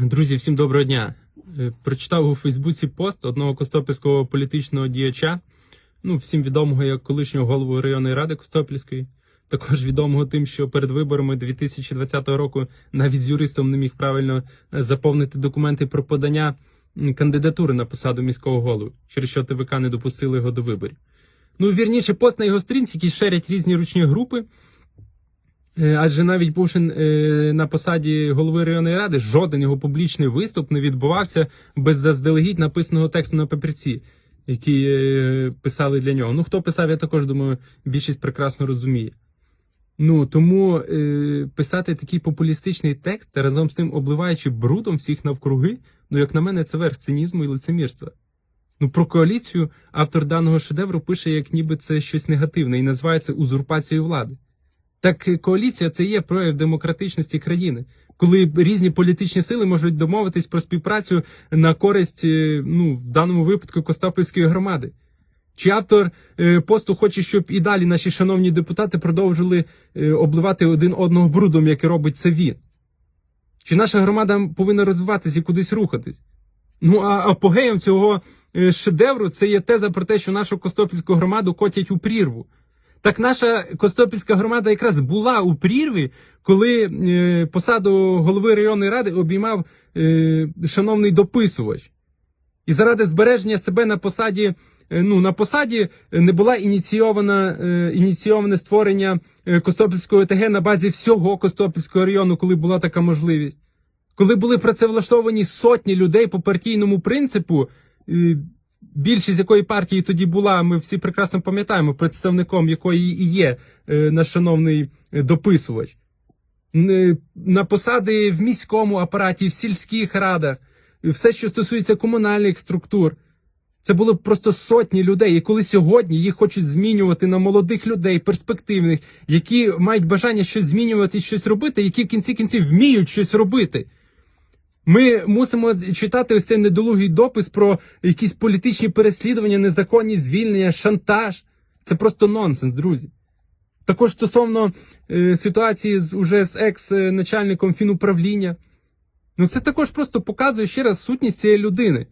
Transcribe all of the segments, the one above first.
Друзі, всім доброго дня. Е, Прочитав у Фейсбуці пост одного костопільського політичного діяча, ну, всім відомого як колишнього голову районної ради Костопільської, також відомого тим, що перед виборами 2020 року навіть з юристом не міг правильно е, заповнити документи про подання кандидатури на посаду міського голови, через що ТВК не допустили його до виборів. Ну, вірніше, пост на його сторінці, які шерять різні ручні групи. Е, Адже навіть бувши е, на посаді голови районної ради, жоден його публічний виступ не відбувався без заздалегідь написаного тексту на папірці, який е, писали для нього. Ну, хто писав, я також думаю, більшість прекрасно розуміє. Ну тому е, писати такий популістичний текст, разом з тим обливаючи брудом всіх навкруги, ну як на мене, це верх цинізму і лицемірства. Ну про коаліцію автор даного шедевру пише, як ніби це щось негативне, і називає це узурпацією влади. Так коаліція це є прояв демократичності країни, коли різні політичні сили можуть домовитись про співпрацю на користь, е, ну в даному випадку Костопільської громади. Чи автор е, посту хоче, щоб і далі наші шановні депутати продовжили е, обливати один одного брудом, як і робить це він? Чи наша громада повинна розвиватися і кудись рухатись? Ну а апогеєм цього шедевру це є теза про те, що нашу Костопільську громаду котять у прірву. Так наша Костопільська громада якраз була у прірві, коли е, посаду голови районної ради обіймав е, шановний дописувач. І заради збереження себе на посаді, е, ну на посаді не була ініційована ініційоване створення Костопільської ОТГ на базі всього Костопільського району, коли була така можливість. Коли були працевлаштовані сотні людей по партійному принципу, більшість якої партії тоді була, ми всі прекрасно пам'ятаємо, представником якої і є е, наш шановний е, дописувач. На посади в міському апараті, в сільських радах, все, що стосується комунальних структур. Це було просто сотні людей, і коли сьогодні їх хочуть змінювати на молодих людей, перспективних, які мають бажання щось змінювати, щось робити, які в кінці кінців вміють щось робити. Ми мусимо читати ось цей недолугий допис про якісь політичні переслідування, незаконні звільнення, шантаж. Це просто нонсенс, друзі. Також стосовно е, ситуації з уже з екс-начальником фінуправління. Ну це також просто показує ще раз сутність цієї людини.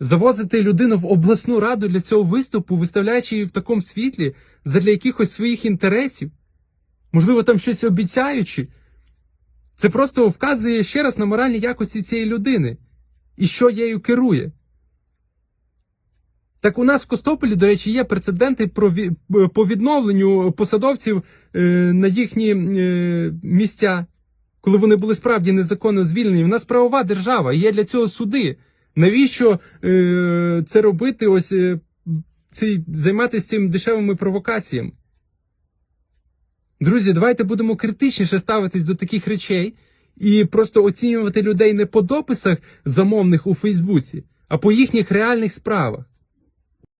Завозити людину в обласну раду для цього виступу, виставляючи її в такому світлі задля якихось своїх інтересів, можливо, там щось обіцяючи. Це просто вказує ще раз на моральні якості цієї людини і що нею керує. Так у нас в Костополі, до речі, є прецеденти про по відновленню посадовців е, на їхні е, місця, коли вони були справді незаконно звільнені. В нас правова держава, є для цього суди. Навіщо е, це робити? Ось ці, займатися цим дешевими провокаціями? Друзі, давайте будемо критичніше ставитись до таких речей і просто оцінювати людей не по дописах замовних у Фейсбуці, а по їхніх реальних справах.